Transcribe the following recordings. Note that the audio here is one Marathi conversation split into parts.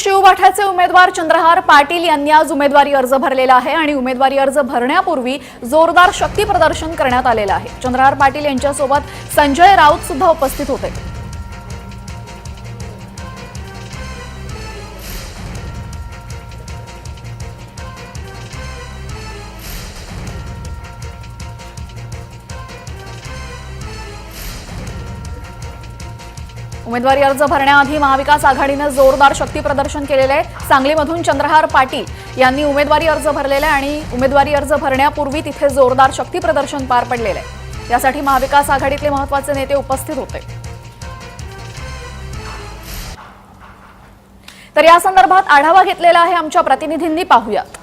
शिवबाठाचे उमेदवार चंद्रहार पाटील यांनी आज उमेदवारी अर्ज भरलेला आहे आणि उमेदवारी अर्ज भरण्यापूर्वी जोरदार शक्ती प्रदर्शन करण्यात आलेलं आहे. चंद्रहार पाटील यांच्यासोबत संजय राऊत सुद्धा उपस्थित होते. उमेदवारी अर्ज भरण्याआधी महाविकास आघाडीनं जोरदार शक्ती प्रदर्शन केलेलं आहे. सांगलीमधून चंद्रहार पाटील यांनी उमेदवारी अर्ज भरलेला आहे आणि उमेदवारी अर्ज भरण्यापूर्वी तिथे जोरदार शक्ती प्रदर्शन पार पडलेलं आहे. यासाठी महाविकास आघाडीतले महत्त्वाचे नेते उपस्थित होते. तर या संदर्भात आढावा घेतलेला आहे आमच्या प्रतिनिधींनी. पाहूयात.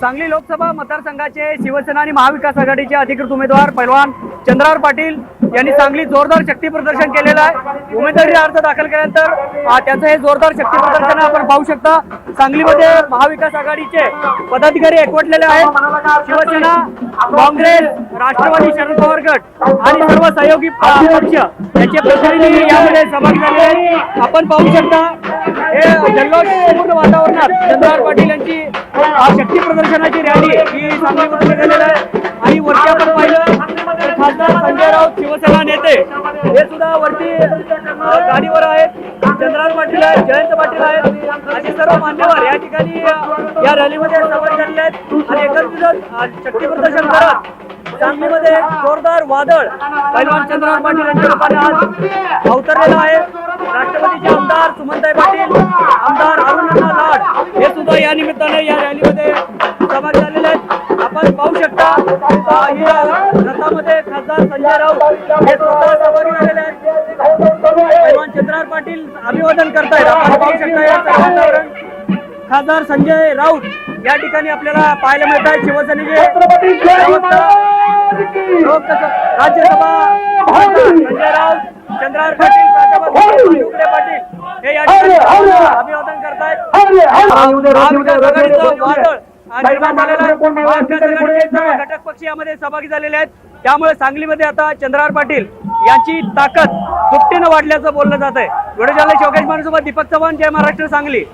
सांगली लोकसभा मतदारसंघाचे शिवसेना आणि महाविकास आघाडीचे अधिकृत उमेदवार पैलवान चंद्रहार पाटील यांनी सांगली जोरदार शक्ती प्रदर्शन केलेलं आहे. उमेदवारी अर्ज दाखल केल्यानंतर अं, त्याचं हे जोरदार शक्ती प्रदर्शन आपण पाहू शकता. सांगलीमध्ये महाविकास आघाडीचे पदाधिकारी एकवटलेले आहेत. शिवसेना काँग्रेस राष्ट्रवादी शरद पवार गट आणि सर्व सहयोगी पक्ष याचे प्रतिनिधी यामध्ये सहभागी झाले आहेत. आपण पाहू शकता हे जल्लोषपूर्ण वातावरणात चंद्रहार पाटील यांची शक्ती प्रदर्शनाची रॅली ही सांगलीमध्ये झालेली आहे. आणि वरती शिवसेना हे सुद्धा वरती गाडीवर आहेत. चंद्रहार पाटील आहेत जयंत पाटील आहेत. आणि सर्व मान्यवर या ठिकाणी अ, या रॅलीमध्ये सहभागी झालेले आहेत. आणि एकत्रित शक्ती प्रदर्शन करत सांगलीमध्ये जोरदार वादळ पैलवान चंद्रहार पाटील यांच्या रूपाने आज अवतरलेलं आहे. राष्ट्रवादीचे आमदार सुमनताई पाटील आमदार अरुणा लाड हे सुद्धा या निमित्ताने या रॅलीमध्ये सहभागी झालेले आहेत. आपण पाहू शकता संजय राऊत हे सुद्धा सहभागी झालेले आहेत पैलवान चंद्रहार पाटील अभिवादन करतायत. आपण पाहू शकता या सर्व वातावरण. खासदार संजय राऊत या ठिकाणी आपल्याला पाहायला मिळत आहे शिवसेनेचे राज्यसभा संजय राऊत चंद्रहार पाटील पाटील हे या ठिकाणी अभिवादन करतायत. वादळ घटक पक्ष यामध्ये सहभागी झालेले आहेत. त्यामुळे सांगलीमध्ये आता चंद्रहार पाटील यांची ताकद दुपटीनं वाढल्याचं बोललं जात आहे व्हिडिओ जर्नलिस्ट योगेश मानसोबत दीपक चव्हाण जय महाराष्ट्र सांगली.